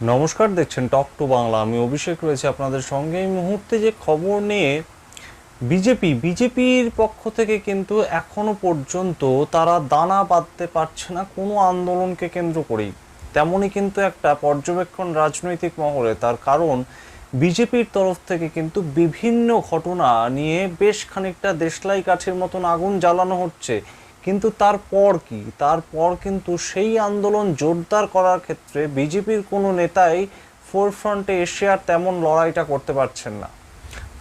নমস্কার, দেখছেন টক টু বাংলা। আমি অভিষেক রয়েছে আপনাদের সঙ্গে। এই মুহূর্তে যে খবর নিয়ে বিজেপি, বিজেপির পক্ষ থেকে কিন্তু এখনও পর্যন্ত তারা দানা বাঁধতে পারছে না, কোনো আন্দোলনকে কেন্দ্র করেই। তেমনই কিন্তু একটা পর্যবেক্ষণ রাজনৈতিক মহলে, তার কারণ বিজেপির তরফ থেকে কিন্তু বিভিন্ন ঘটনা নিয়ে বেশ খানিকটা দেশলাই কাঠের মতন আগুন জ্বালানো হচ্ছে। কিন্তু তারপর কি? তারপর কিন্তু সেই আন্দোলন জোরদার করার ক্ষেত্রে বিজেপির কোনো নেতাই ফোরফ্রন্টে এসে আর তেমন লড়াইটা করতে পারছেন না।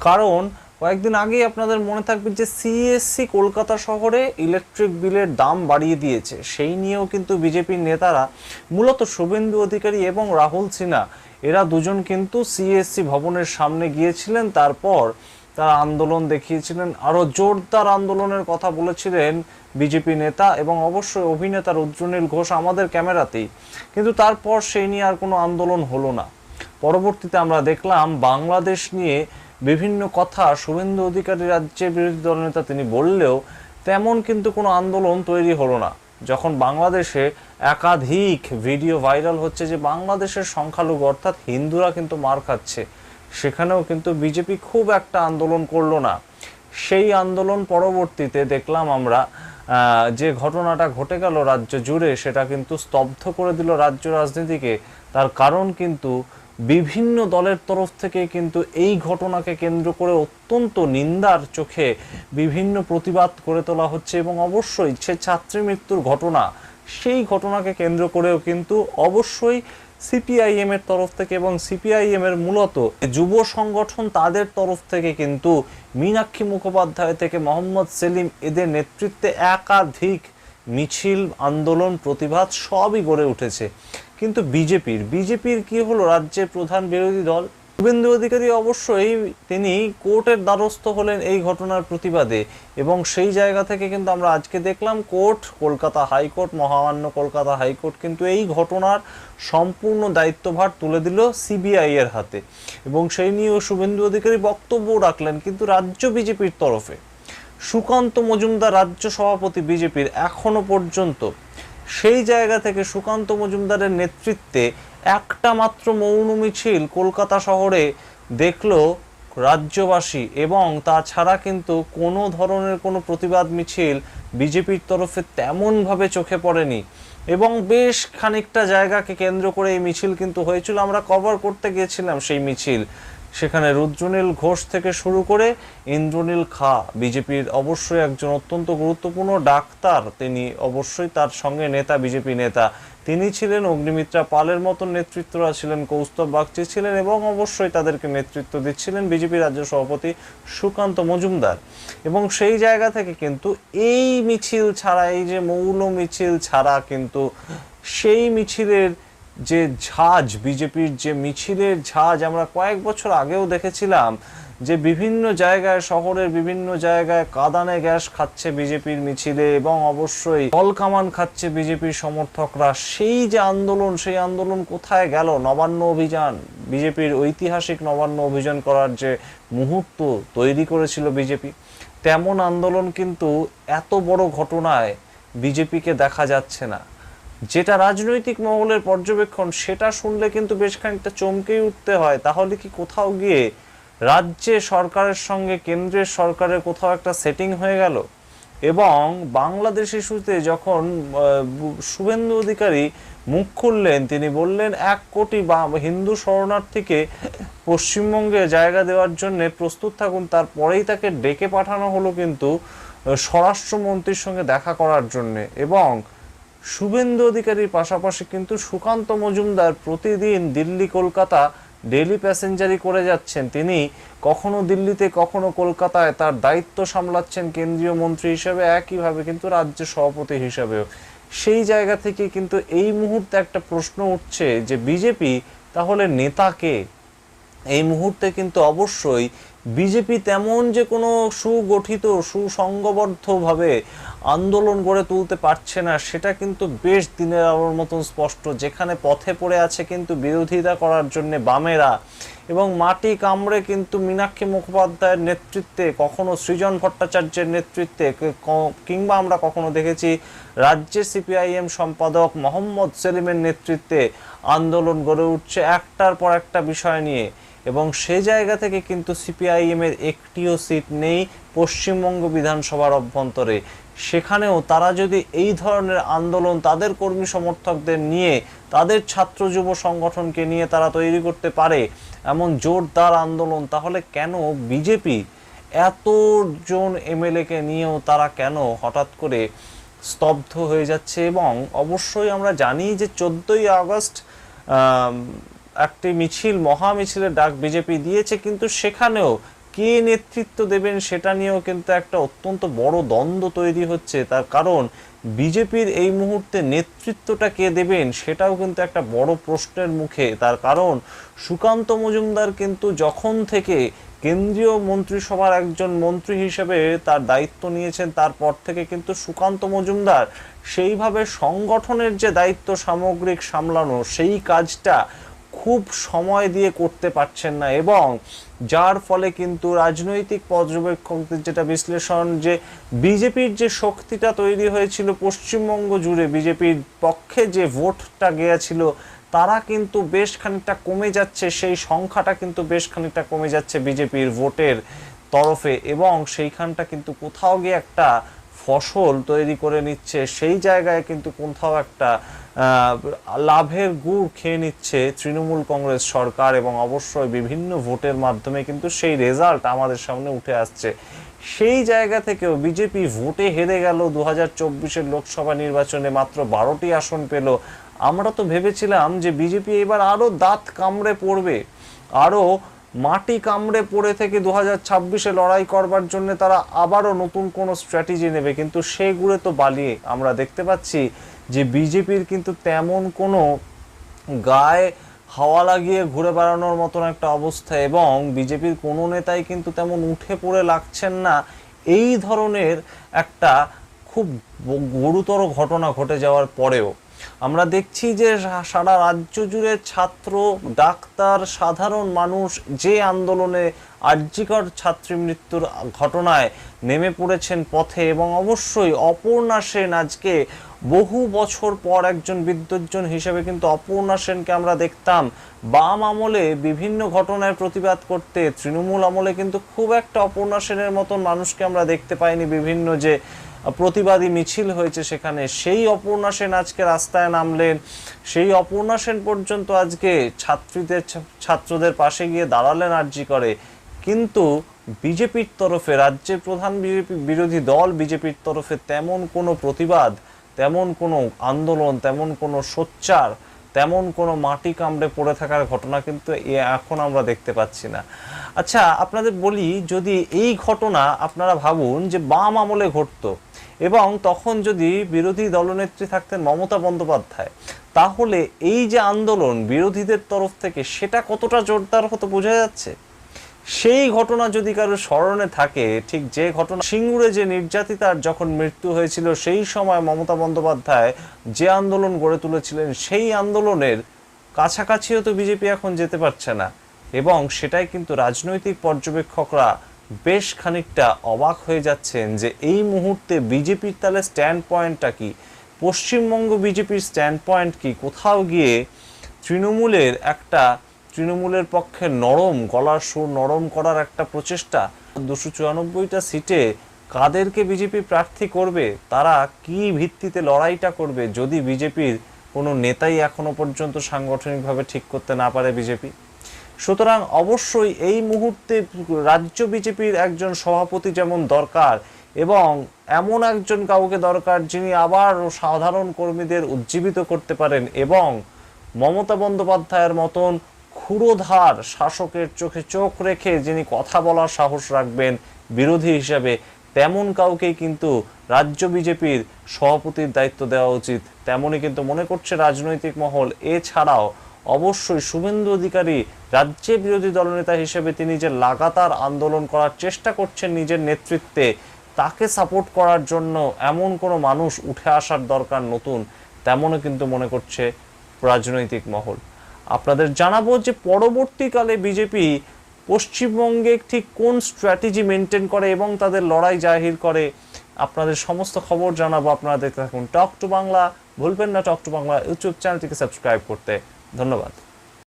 কারণ কয়েকদিন আগেই আপনাদের মনে থাকবে যে সিএসসি কলকাতা শহরে ইলেকট্রিক বিলের দাম বাড়িয়ে দিয়েছে। সেই নিয়েও কিন্তু বিজেপির নেতারা, মূলত শুভেন্দু অধিকারী এবং রাহুল সিনহা, এরা দুজন কিন্তু সিএসসি ভবনের সামনে গিয়েছিলেন। তারপর তারা আন্দোলন দেখিয়েছিলেন আরও জোরদার আন্দোলনের কথা বলেছিলেন বিজেপি নেতা এবং অবশ্যই অভিনেতা রুদ্রনীল ঘোষ আমাদের ক্যামেরাতেই। কিন্তু তারপর সেই নিয়ে আর কোনো আন্দোলন হলো না। পরবর্তীতে আমরা দেখলাম, বাংলাদেশ নিয়ে বিভিন্ন কথা শুভেন্দু অধিকারী রাজ্যের বিরোধী দলনেতা তিনি বললেও তেমন কিন্তু কোনো আন্দোলন তৈরি হলো না। যখন বাংলাদেশে একাধিক ভিডিও ভাইরাল হচ্ছে যে বাংলাদেশের সংখ্যালঘু অর্থাৎ হিন্দুরা কিন্তু মার খাচ্ছে সেখানেও কিন্তু বিজেপি খুব একটা আন্দোলন করল না। সেই আন্দোলন পরবর্তীতে দেখলাম আমরা যে ঘটনাটা ঘটে গেল রাজ্য জুড়ে, সেটা কিন্তু স্তব্ধ করে দিল রাজ্য রাজনীতিকে। তার কারণ কিন্তু বিভিন্ন দলের তরফ থেকে কিন্তু এই ঘটনাকে কেন্দ্র করে অত্যন্ত নিন্দার চোখে বিভিন্ন প্রতিবাদ করে তোলা হচ্ছে এবং অবশ্যই সে ছাত্রী মৃত্যুর ঘটনা, সেই ঘটনাকে কেন্দ্র করেও কিন্তু অবশ্যই সিপিআইএম এর তরফ থেকে এবং সিপিআইএম এর মূলত যুব সংগঠন তাদের তরফ থেকে কিন্তু মীনাক্ষী মুখোপাধ্যায় থেকে মোহাম্মদ সেলিম এদের নেতৃত্বে একাধিক মিছিল, আন্দোলন, প্রতিবাদ সবই গড়ে উঠেছে। কিন্তু বিজেপির বিজেপির কি হলো? রাজ্যের প্রধান বিরোধী দল শুভেন্দু অধিকারী অবশ্যই তিনি কোর্টের দ্বারস্থ হলেন এই ঘটনার প্রতিবাদে। এবং সেই জায়গা থেকে কিন্তু আমরা আজকে দেখলাম কোর্ট, কলকাতা হাইকোর্ট, মহামান্য কলকাতা হাইকোর্ট কিন্তু এই ঘটনার সম্পূর্ণ দায়িত্বভার তুলে দিল সিবিআই এর হাতে। এবং সেই নিয়েও শুভেন্দু অধিকারী বক্তব্য রাখলেন কিন্তু রাজ্য বিজেপির তরফে। সুকান্ত মজুমদার রাজ্য সভাপতি বিজেপির এখনও পর্যন্ত সেই জায়গা থেকে সুকান্ত মজুমদারের নেতৃত্বে একটা মাত্র মৌন মিছিল কলকাতা শহরে দেখল রাজ্যবাসী এবং তাছাড়া কিন্তু কোনো ধরনের কোনো প্রতিবাদ মিছিল বিজেপির তরফে তেমনভাবে চোখে পড়েনি। এবং বেশ খানিকটা জায়গাকে কেন্দ্র করে এই মিছিল কিন্তু হয়েছিল। আমরা কভার করতে গিয়েছিলাম সেই মিছিল। সেখানে রুদ্রনীল ঘোষ থেকে শুরু করে ইন্দ্রনীল খা বিজেপির অবশ্যই একজন অত্যন্ত গুরুত্বপূর্ণ ডাক্তার। তিনি অবশ্যই তার সঙ্গে নেতা, বিজেপি নেতা। তিনি ছিলেন অগ্নিমিত্রা পালের মতন নেতৃত্বরা ছিলেন কৌস্তব বাগচি ছিলেন এবং অবশ্যই তাদেরকে নেতৃত্ব দিচ্ছিলেন বিজেপি রাজ্য সভাপতি সুকান্ত মজুমদার। এবং সেই জায়গা থেকে কিন্তু এই মিছিল ছাড়া, এই যে মৌন মিছিল ছাড়া কিন্তু সেই মিছিলের যে ঝাঁজ, বিজেপির যে মিছিলের ঝাঁজ আমরা কয়েক বছর আগেও দেখেছিলাম যে বিভিন্ন জায়গায়, শহরের বিভিন্ন জায়গায় কাদানে গ্যাস খাচ্ছে বিজেপির মিছিলে এবং অবশ্যই কল কামান খাচ্ছে বিজেপির সমর্থকরা, সেই যে আন্দোলন, সেই আন্দোলন কোথায় গেল? নবান্ন অভিযান, বিজেপির ঐতিহাসিক নবান্ন অভিযান করার যে মুহূর্ত তৈরি করেছিল বিজেপি, তেমন আন্দোলন কিন্তু এত বড় ঘটনায় বিজেপিকে দেখা যাচ্ছে না। যেটা রাজনৈতিক মহলের পর্যবেক্ষণ, সেটা শুনলে কিন্তু বেশ খানিকটা চমকেই উঠতে হয়। তাহলে কি কোথাও গিয়ে রাজ্যে সরকারের সঙ্গে কেন্দ্রের সরকারের কোথাও একটা সেটিং হয়ে গেল। এবং বাংলাদেশ ইস্যুতে যখন শুভেন্দু অধিকারী মুখ খুললেন, তিনি বললেন, এক কোটি হিন্দু শরণার্থীকে পশ্চিমবঙ্গে জায়গা দেওয়ার জন্য প্রস্তুত থাকুন, তারপরেই তাকে ডেকে পাঠানো হলো কিন্তু স্বরাষ্ট্রমন্ত্রীর সঙ্গে দেখা করার জন্য। এবং শুভেন্দু অধিকারীর পাশাপাশি কিন্তু সুকান্ত মজুমদার প্রতিদিন দিল্লি কলকাতা ডেলি প্যাসেঞ্জারি করে যাচ্ছেন। তিনি কখনো দিল্লিতে, কখনো কলকাতায় তার দায়িত্ব সামলাচ্ছেন কেন্দ্রীয় মন্ত্রী হিসেবে, একইভাবে কিন্তু রাজ্য সভাপতি হিসেবেও। সেই জায়গা থেকে কিন্তু এই মুহূর্তে একটা প্রশ্ন উঠছে যে, বিজেপি তাহলে নেতাকে এই মুহূর্তে কিন্তু অবশ্যই বিজেপি তেমন যে কোনো সুগঠিত সুসংঘবদ্ধভাবে আন্দোলন গড়ে তুলতে পারছে না, সেটা কিন্তু বেশ দিনের আলোর মতন স্পষ্ট। যেখানে পথে পড়ে আছে কিন্তু বিরোধিতা করার জন্য বামেরা। এবং মাটি কামড়ে কিন্তু মীনাক্ষী মুখোপাধ্যায়ের নেতৃত্বে, কখনো সৃজন ভট্টাচার্যের নেতৃত্বে কিংবা আমরা কখনো দেখেছি রাজ্যে সিপিআইএম সম্পাদক মোহাম্মদ সেলিমের নেতৃত্বে আন্দোলন গড়ে উঠছে একটার পর একটা বিষয় নিয়ে। এবং সে জায়গা থেকে কিন্তু সিপিআইএম এর একটিও সিট নেই পশ্চিমবঙ্গ বিধানসভার অভ্যন্তরে। সেখানেও তারা যদি এই ধরনের আন্দোলন তাদের কর্মী সমর্থকদের নিয়ে, তাদের ছাত্র যুব সংগঠনকে নিয়ে তারা তৈরি করতে পারে এমন জোরদার আন্দোলন, তাহলে কেন বিজেপি এতজন এমএলএকে নিয়েও তারা কেন হঠাৎ করে স্তব্ধ হয়ে যাচ্ছে? এবং অবশ্যই আমরা জানি যে চোদ্দই আগস্ট একটি মিছিল মহা মিছিলের ডাক বিজেপি দিয়েছে, কিন্তু সেখানেও কে নেতৃত্ব দেবেন সেটা নিয়েও কিন্তু একটা অত্যন্ত বড় দ্বন্দ্ব তৈরি হচ্ছে। তার কারণ, বিজেপির এই মুহূর্তে নেতৃত্বটা কে দেবেন সেটাও কিন্তু একটা বড় প্রশ্নের মুখে। তার কারণ, সুকান্ত মজুমদার কিন্তু যখন থেকে কেন্দ্রীয় মন্ত্রিসভার একজন মন্ত্রী হিসেবে তার দায়িত্ব নিয়েছেন, তারপর থেকে কিন্তু সুকান্ত মজুমদার সেইভাবে সংগঠনের যে দায়িত্ব সামগ্রিক সামলানো, সেই কাজটা খুব সময় দিয়ে করতে পারছেন না এবং যার ফলে কিন্তু রাজনৈতিক পর্যবেক্ষকদের যেটা বিশ্লেষণ যে বিজেপির যে শক্তিটা তৈরি হয়েছিল পশ্চিমবঙ্গ জুড়ে, বিজেপির পক্ষে যে ভোটটা গিয়েছিল, তারা কিন্তু বেশ খানিকটা কমে যাচ্ছে, সেই সংখ্যাটা কিন্তু বেশ খানিকটা কমে যাচ্ছে বিজেপির ভোটের তরফে এবং সেইখানটা কিন্তু কোথাও গিয়ে একটা ফসল তৈরি করে নিচ্ছে, সেই জায়গায় কিন্তু কোথাও একটা লাভের গুড় খেয়ে নিচ্ছে তৃণমূল কংগ্রেস সরকার এবং অবশ্যই বিভিন্ন ভোটের মাধ্যমে কিন্তু সেই রেজাল্ট আমাদের সামনে উঠে আসছে। সেই জায়গা থেকেও বিজেপি ভোটে হেরে গেল। দু হাজার চব্বিশের লোকসভা নির্বাচনে মাত্র বারোটি আসন পেল। আমরা তো ভেবেছিলাম যে বিজেপি এবার আরও দাঁত কামড়ে পড়বে। আরও মাটি কামড়ে পড়ে থেকে দু হাজার ছাব্বিশে লড়াই করবার জন্য তারা আবারও নতুন কোনো স্ট্র্যাটেজি নেবে। কিন্তু সেগুলো তো বালিয়ে আমরা দেখতে পাচ্ছি যে বিজেপির কিন্তু তেমন কোনো গায়ে হাওয়া লাগিয়ে ঘুরে বেড়ানোর মতন একটা অবস্থা এবং বিজেপির কোনো নেতাই কিন্তু তেমন উঠে পড়ে লাগছেন না। এই ধরনের একটা খুব গুরুতর ঘটনা ঘটে যাওয়ার পরেও আমরা দেখছি যে সারা রাজ্য জুড়ে ছাত্র, ডাক্তার, সাধারণ মানুষ যে আন্দোলনে আর্যিকর ছাত্রী মৃত্যুর ঘটনায় নেমে পড়েছেন পথে এবং অবশ্যই অপর্ণা সেন আজকে বহু বছর পর একজন বিদ্যুৎজন হিসেবে কিন্তু অপর্ণা সেনকে আমরা দেখতাম। বাম আমলে বিভিন্ন ঘটনায় প্রতিবাদ করতে, তৃণমূল আমলে কিন্তু খুব একটা অপর্ণা সেনের মতন মানুষকে আমরা দেখতে পাইনি বিভিন্ন যে প্রতিবাদী মিছিল হয়েছে সেখানে। সেই অপর্ণা সেন আজকে রাস্তায় নামলেন। সেই অপর্ণা সেন পর্যন্ত আজকে ছাত্রীদের, ছাত্রদের পাশে গিয়ে দাঁড়ালেন আর্জি করে। কিন্তু বিজেপির তরফে, রাজ্যের প্রধান বিজেপি বিরোধী দল বিজেপির তরফে তেমন কোনো প্রতিবাদ, তেমন কোনো আন্দোলন, তেমন কোনো সোচ্চার তেমন কোনো মাটি কামড়ে পড়ে থাকার ঘটনা কিন্তু এখন আমরা দেখতে পাচ্ছি না। আচ্ছা আপনাদের বলি যদি এই ঘটনা আপনারা ভাবুন যে বাম আমলে ঘটতো এবং তখন যদি বিরোধী দলনেত্রী থাকতেন মমতা বন্দ্যোপাধ্যায়, তাহলে এই যে আন্দোলন বিরোধীদের তরফ থেকে সেটা কতটা জোরদার হতো বোঝা যাচ্ছে? সেই ঘটনা যদি কারও স্মরণে থাকে, ঠিক যে ঘটনা, সিঙ্গুরে যে নির্যাতিতার যখন মৃত্যু হয়েছিল, সেই সময় মমতা বন্দ্যোপাধ্যায় যে আন্দোলন গড়ে তুলেছিলেন, সেই আন্দোলনের কাছাকাছিও তো বিজেপি এখন যেতে পারছে না। এবং সেটাই কিন্তু রাজনৈতিক পর্যবেক্ষকরা বেশ খানিকটা অবাক হয়ে যাচ্ছেন যে এই মুহূর্তে বিজেপির তাহলে স্ট্যান্ড পয়েন্টটা কি? পশ্চিমবঙ্গ বিজেপির স্ট্যান্ড পয়েন্ট কি? কোথাও গিয়ে তৃণমূলের একটা তৃণমূলের পক্ষে নরম, গলার সুর নরম করার একটা প্রচেষ্টা। দুশো চুরানব্বইটা সিটে কাদেরকে বিজেপি প্রার্থী করবে, তারা কি ভিত্তিতে লড়াইটা করবে যদি বিজেপির কোনো নেতাই এখনও পর্যন্ত সাংগঠনিকভাবে ঠিক করতে না পারে বিজেপি? সুতরাং অবশ্যই এই মুহূর্তে রাজ্য বিজেপির একজন সভাপতি যেমন দরকার এবং এমন একজন কাউকে দরকার যিনি আবার সাধারণ কর্মীদের উজ্জীবিত করতে পারেন এবং মমতা বন্দ্যোপাধ্যায়ের মতন ক্ষুরোধার শাসকের চোখে চোখ রেখে যিনি কথা বলার সাহস রাখবেন, বিরোধী হিসাবে তেমন কাউকেই কিন্তু রাজ্য বিজেপির সভাপতির দায়িত্ব দেওয়া উচিত। তেমনই কিন্তু মনে করছে রাজনৈতিক মহল। এছাড়াও অবশ্যই শুভেন্দু অধিকারী রাজ্যে বিরোধী দলনেতা হিসেবে তিনি যে লাগাতার আন্দোলন করার চেষ্টা করছেন নিজের নেতৃত্বে, তাকে সাপোর্ট করার জন্য এমন কোনো মানুষ উঠে আসার দরকার নতুন, তেমনও কিন্তু মনে করছে রাজনৈতিক মহল। আপনাদের জানাব যে পরবর্তীকালে বিজেপি পশ্চিমবঙ্গে ঠিক কোন স্ট্র্যাটেজি মেনটেন করে এবং তাদের লড়াই জাহির করে। আপনাদের সমস্ত খবর জানাব, আপনারা দেখতে থাকুন। টক টু বাংলা ভুলবেন না টক টু বাংলা ইউটিউব চ্যানেলটিকে সাবস্ক্রাইব করতে। ধন্যবাদ।